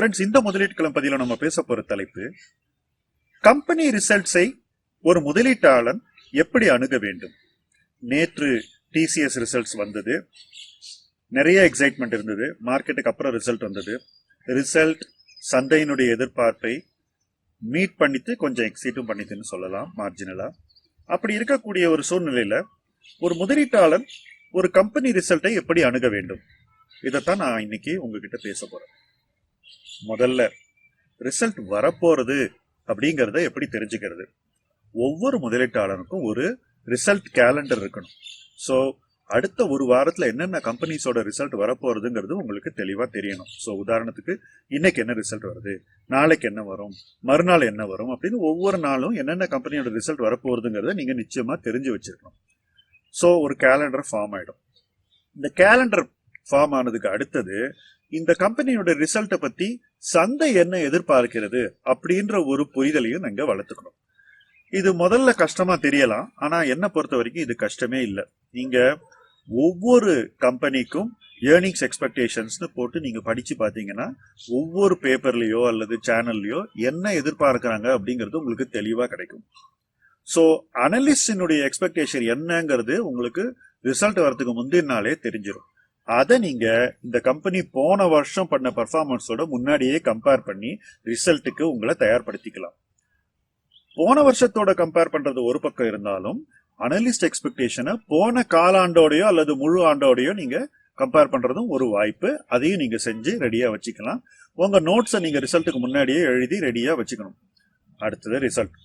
Friends இந்த முதலீட்டு பதிவில் நம்ம பேச போற தலைப்பு கம்பெனி ரிசல்ட்ஸை ஒரு முதலீட்டாளன் எப்படி அணுக வேண்டும்? நேற்று டிசிஎஸ் ரிசல்ட்ஸ் வந்தது. நிறைய எக்ஸைட்மெண்ட் இருந்தது. மார்க்கெட்டுக்கு அப்புறம் ரிசல்ட் வந்தது. ரிசல்ட் சந்தையினுடைய எதிர்பார்ப்பை மீட் பண்ணித்து கொஞ்சம் எக்ஸைட்டும் பண்ணித்துன்னு சொல்லலாம் மார்ஜினலா அப்படி இருக்கக்கூடிய ஒரு சூழ்நிலையில ஒரு முதலீட்டாளன் ஒரு கம்பெனி ரிசல்ட்டை எப்படி அணுக வேண்டும்? இதைத்தான் நான் இன்னைக்கு உங்ககிட்ட பேச போறேன். முதல்ல ரிசல்ட் வரப்போறது அப்படிங்கிறத எப்படி தெரிஞ்சுக்கிறது? ஒவ்வொரு முதலீட்டாளருக்கும் ஒரு ரிசல்ட் கேலண்டர் இருக்கணும். ஸோ அடுத்த ஒரு வாரத்தில் என்னென்ன கம்பெனிஸோட ரிசல்ட் வரப்போறதுங்கிறது உங்களுக்கு தெளிவாக தெரியணும். ஸோ உதாரணத்துக்கு இன்னைக்கு என்ன ரிசல்ட் வருது? நாளைக்கு என்ன வரும்? மறுநாள் என்ன வரும்? அப்படின்னு ஒவ்வொரு நாளும் என்னென்ன கம்பெனியோட ரிசல்ட் வரப்போறதுங்கிறத நீங்கள் நிச்சயமாக தெரிஞ்சு வச்சிருக்கணும். ஸோ ஒரு கேலண்டர் ஃபார்ம் ஆகிடும் இந்த கேலண்டர் ஃபார்ம் ஆனதுக்கு அடுத்தது இந்த கம்பெனியோட ரிசல்ட்டை பத்தி சந்தை என்ன எதிர்பார்க்கிறது அப்படின்ற ஒரு புரிதலையும் நாங்க வளர்த்துக்கணும். இது முதல்ல கஷ்டமா தெரியலாம் ஆனா என்ன பொறுத்த வரைக்கும் இது கஷ்டமே இல்லை. நீங்க ஒவ்வொரு கம்பெனிக்கும் ஏர்னிங்ஸ் எக்ஸ்பெக்டேஷன்ஸ்னு போட்டு நீங்க படிச்சு பாத்தீங்கன்னா ஒவ்வொரு பேப்பர்லயோ அல்லது சேனல்லையோ என்ன எதிர்பார்க்குறாங்க அப்படிங்கிறது உங்களுக்கு தெளிவா கிடைக்கும். ஸோ அனலிஸ்டினுடைய எக்ஸ்பெக்டேஷன் என்னங்கிறது உங்களுக்கு ரிசல்ட் வரதுக்கு முந்தின நாளே தெரிஞ்சிடும் அதை நீங்க இந்த கம்பெனி போன வருஷம் பண்ண பர்ஃபார்மன்ஸோட முன்னாடியே கம்பேர் பண்ணி ரிசல்ட்டுக்கு உங்களை தயார்படுத்திக்கலாம். போன வருஷத்தோட கம்பேர் பண்றது ஒரு பக்கம் இருந்தாலும் அனலிஸ்ட் எக்ஸ்பெக்டேஷனை போன காலாண்டோடையோ அல்லது முழு ஆண்டோடையோ நீங்க கம்பேர் பண்றதும் ஒரு வாய்ப்பு. அதையும் நீங்க செஞ்சு ரெடியா வச்சுக்கலாம். உங்க நோட்ஸை நீங்க ரிசல்ட்டுக்கு முன்னாடியே எழுதி ரெடியா வச்சுக்கணும். அடுத்தது ரிசல்ட்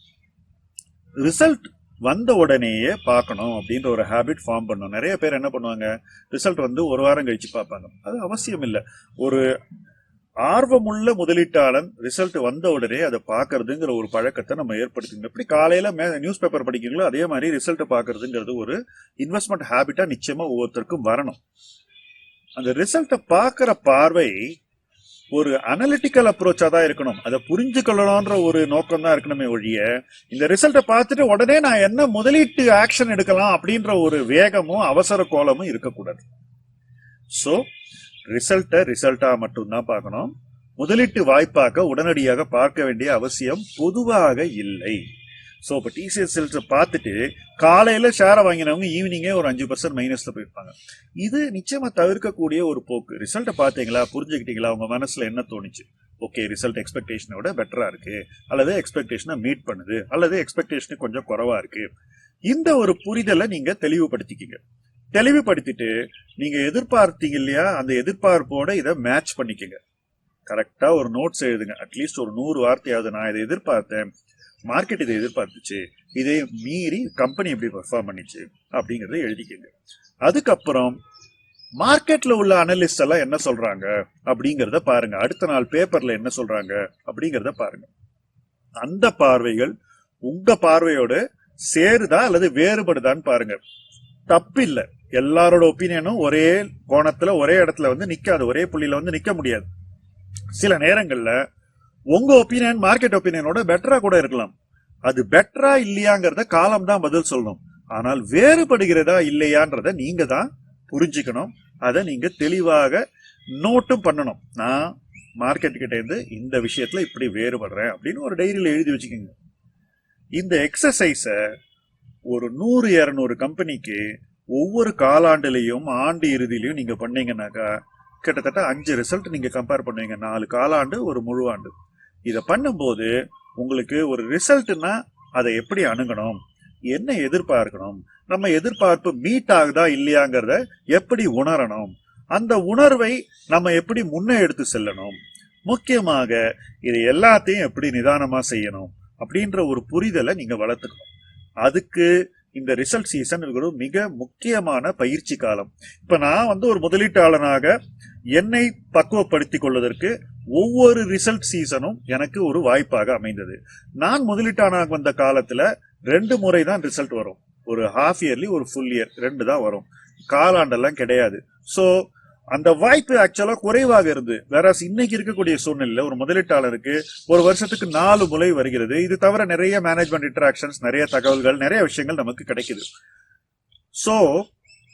ரிசல்ட் வந்த உடனேயே பார்க்கணும் அப்படின்ற ஒரு ஹேபிட் ஃபார்ம் பண்ணணும். நிறைய பேர் என்ன பண்ணுவாங்க ரிசல்ட் வந்து ஒரு வாரம் கழிச்சு பார்ப்பாங்க. அது அவசியம் இல்லை ஒரு ஆர்வமுள்ள முதலீட்டாளன் ரிசல்ட் வந்த உடனே அதை பார்க்கறதுங்கிற ஒரு பழக்கத்தை நம்ம ஏற்படுத்திக்கணும். எப்படி காலையில நியூஸ் பேப்பர் படிக்கிறீங்களோ அதே மாதிரி ரிசல்ட் பார்க்கறதுங்கிறது ஒரு இன்வெஸ்ட்மெண்ட் ஹேபிட்டா நிச்சயமா ஒவ்வொருத்தருக்கும் வரணும். அந்த ரிசல்ட்டை பார்க்குற பார்வை ஒரு அனலிட்டிக்கல் அப்ரோச்சா தான் இருக்கணும். அதை புரிஞ்சுக்கொள்ளணும்ன்ற ஒரு நோக்கம் தான் இருக்கணுமே ஒழிய இந்த ரிசல்ட்டை பார்த்துட்டு உடனே நான் என்ன முதலீட்டு ஆக்ஷன் எடுக்கலாம் அப்படின்ற ஒரு வேகமும் அவசர கோலமும் இருக்கக்கூடாது. ஸோ ரிசல்ட்டை ரிசல்ட்டா மட்டும்தான் பார்க்கணும். முதலீட்டு வாய்ப்பாக உடனடியாக பார்க்க வேண்டிய அவசியம் பொதுவாக இல்லை. ஸோ இப்போ டிசிஎஸ் பார்த்துட்டு காலையில் ஷேரை வாங்கினவங்க ஈவினிங்கே ஒரு அஞ்சு பர்சன்ட் மைனஸில் போயிருப்பாங்க. இது நிச்சயமாக தவிர்க்கக்கூடிய ஒரு போக்கு. ரிசல்ட்டை பார்த்தீங்களா? புரிஞ்சுக்கிட்டீங்களா? உங்கள் மனசில் என்ன தோணுச்சு? ஓகே ரிசல்ட் எக்ஸ்பெக்டேஷனை விட பெட்டராக இருக்கு. அல்லது எக்ஸ்பெக்டேஷனை மீட் பண்ணுது. அல்லது எக்ஸ்பெக்டேஷனு கொஞ்சம் குறைவா இருக்கு. இந்த ஒரு புரிதலை நீங்கள் தெளிவுபடுத்திக்கிங்க. தெளிவுபடுத்திட்டு நீங்க எதிர்பார்த்தீங்க இல்லையா? அந்த எதிர்பார்ப்போட இதை மேட்ச் பண்ணிக்கங்க. கரெக்டாக ஒரு நோட்ஸ் எழுதுங்க. அட்லீஸ்ட் ஒரு நூறு வார்த்தையாவது நான் இதை எதிர்பார்த்தேன். மார்க்கெட் இதை எதிர்பார்த்துச்சு. இதை மீறி கம்பெனி எப்படி பெர்ஃபார்ம் பண்ணிச்சு அப்படிங்கிறத எழுதிக்கங்க. அதுக்கப்புறம் மார்க்கெட்ல உள்ள அனலிஸ்ட் எல்லாம் என்ன சொல்றாங்க அப்படிங்கிறத பாருங்க. அடுத்த நாள் பேப்பர்ல என்ன சொல்றாங்க அப்படிங்கிறத பாருங்க. அந்த பார்வைகள் உங்க பார்வையோட சேருதா அல்லது வேறுபடுதான்னு பாருங்க. தப்பு இல்ல. எல்லாரோட ஒப்பீனியனும் ஒரே கோணத்துல ஒரே இடத்துல வந்து நிக்காது. ஒரே புள்ளியில வந்து நிக்க முடியாது. சில நேரங்கள்ல உங்க ஒப்பீனியன் மார்க்கெட் ஒப்பீனியனோட பெட்டரா கூட இருக்கலாம். அது பெட்டரா இல்லையாங்கிறத காலம் தான் பதில் சொல்லணும். ஆனால் வேறுபடுகிறதா இல்லையான்றத நீங்க தான் புரிஞ்சுக்கணும். அதை நீங்க தெளிவாக நோட்டும் பண்ணணும். நான் மார்க்கெட் கிட்ட இருந்து இந்த விஷயத்துல இப்படி வேறுபடுறேன் அப்படின்னு ஒரு டைரியில எழுதி வச்சுக்கோங்க. இந்த எக்ஸசைஸ ஒரு நூறு இரநூறு கம்பெனிக்கு ஒவ்வொரு காலாண்டுலையும் ஆண்டு இறுதியிலையும் நீங்க பண்ணீங்கன்னாக்கா கிட்டத்தட்ட அஞ்சு ரிசல்ட் நீங்க கம்பேர் பண்ணுவீங்க. நாலு காலாண்டு ஒரு முழு ஆண்டு. இதை பண்ணும்போது உங்களுக்கு ஒரு ரிசல்ட்னா அதை எப்படி அணுகணும்? என்ன எதிர்பார்க்கணும்? நம்ம எதிர்பார்ப்பு மீட் ஆகுதா இல்லையாங்கிறத எப்படி உணரணும்? அந்த உணர்வை நம்ம எப்படி முன்னே எடுத்து செல்லணும்? முக்கியமாக இது எல்லாத்தையும் எப்படி நிதானமாக செய்யணும்? அப்படின்ற ஒரு புரிதலை நீங்கள் வளர்த்துக்கணும். அதுக்கு இந்த ரிசல்ட் சீசன் ஒரு மிக முக்கியமான பயிற்சி காலம். இப்ப நான் வந்து ஒரு முதலீட்டாளனாக என்னை பக்குவப்படுத்திக் கொள்வதற்கு ஒவ்வொரு ரிசல்ட் சீசனும் எனக்கு ஒரு வாய்ப்பாக அமைந்தது. நான் முதலீட்டானாக வந்த காலத்துல ரெண்டு முறை தான் ரிசல்ட் வரும். ஒரு ஹாஃப் இயர்லி ஒரு ஃபுல் இயர் ரெண்டு தான் வரும். காலாண்டெல்லாம் கிடையாது. ஸோ அந்த வாய்ப்பு ஆக்சுவலா குறைவாக இருந்து வேற இன்னைக்கு இருக்கக்கூடிய சூழ்நிலையில ஒரு முதலீட்டாளருக்கு ஒரு வருஷத்துக்கு நாலு முறை வருகிறது. இது தவிர நிறைய மேனேஜ்மெண்ட் இன்டராக்ஷன்ஸ் நிறைய தகவல்கள் நிறைய விஷயங்கள் நமக்கு கிடைக்குது. சோ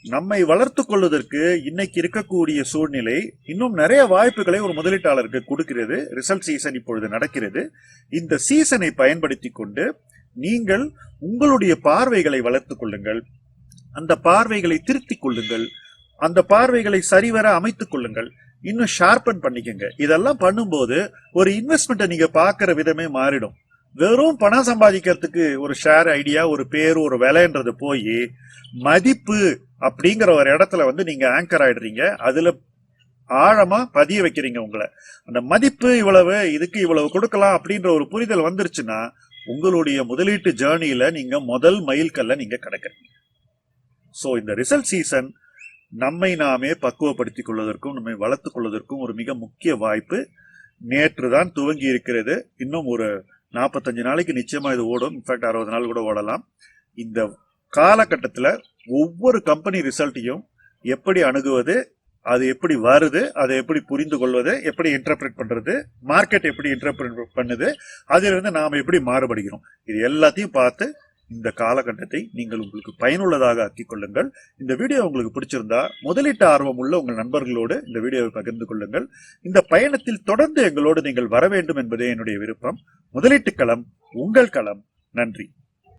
நம்மை வளர்த்து கொள்வதற்கு இன்னைக்கு இருக்கக்கூடிய சூழ்நிலை இன்னும் நிறைய வாய்ப்புகளை ஒரு முதலீட்டாளருக்கு கொடுக்கிறது. ரிசல்ட் சீசன் இப்பொழுது நடக்கிறது. இந்த சீசனை பயன்படுத்தி கொண்டு நீங்கள் உங்களுடைய பார்வைகளை வளர்த்துக் கொள்ளுங்கள். அந்த பார்வைகளை திருத்திக் கொள்ளுங்கள். அந்த பார்வைகளை சரிவர அமைத்துக் கொள்ளுங்கள். இன்னும் ஷார்பன் பண்ணிக்கங்க. இதெல்லாம் பண்ணும்போது ஒரு இன்வெஸ்ட்மெண்ட்டை நீங்க பாக்குற விதமே மாறிடும். வெறும் பணம் சம்பாதிக்கிறதுக்கு ஒரு ஷேர் ஐடியா ஒரு பேர் ஒரு விலைன்றது போய் மதிப்பு அப்படிங்கிற ஒரு இடத்துல வந்து நீங்க ஆங்கர் ஆயிடுறீங்க. அதுல ஆழமா பதிய வைக்கிறீங்க உங்களை. அந்த மதிப்பு இவ்வளவு இதுக்கு இவ்வளவு கொடுக்கலாம் அப்படின்ற ஒரு புரிதல் வந்துருச்சுன்னா உங்களுடைய முதலீட்டு ஜேர்னியில நீங்க முதல் மைல்கல்ல நீங்க கடக்கிறீங்க. ஸோ இந்த ரிசல்ட் சீசன் நம்மை நாமே பக்குவப்படுத்திக் கொள்வதற்கும் நம்மை வளர்த்துக் கொள்வதற்கும் ஒரு மிக முக்கிய வாய்ப்பு நேற்று தான் துவங்கி இருக்கிறது. இன்னும் ஒரு நாற்பத்தஞ்சு நாளைக்கு நிச்சயமா இது ஓடும். இன்ஃபேக்ட் அறுபது நாள் கூட ஓடலாம். இந்த காலகட்டத்தில் ஒவ்வொரு கம்பெனி ரிசல்ட்டையும் எப்படி அணுகுவது அது எப்படி வருது அதை எப்படி புரிந்து கொள்வது எப்படி இன்டர்பிரேட் பண்றது மார்க்கெட் எப்படி இன்டர்பிரேட் பண்ணுது அதிலிருந்து நாம் எப்படி மாறுபடுகிறோம். இது எல்லாத்தையும் பார்த்து இந்த காலகட்டத்தை நீங்கள் உங்களுக்கு பயனுள்ளதாக ஆக்கிக் கொள்ளுங்கள். இந்த வீடியோ உங்களுக்கு பிடிச்சிருந்தா முதலீட்டு ஆர்வம் உள்ள உங்கள் நண்பர்களோடு இந்த வீடியோவை பகிர்ந்து கொள்ளுங்கள். இந்த பயணத்தில் தொடர்ந்து எங்களோடு நீங்கள் வர வேண்டும் என்பதே என்னுடைய விருப்பம். முதலீட்டு களம் உங்கள் களம். நன்றி.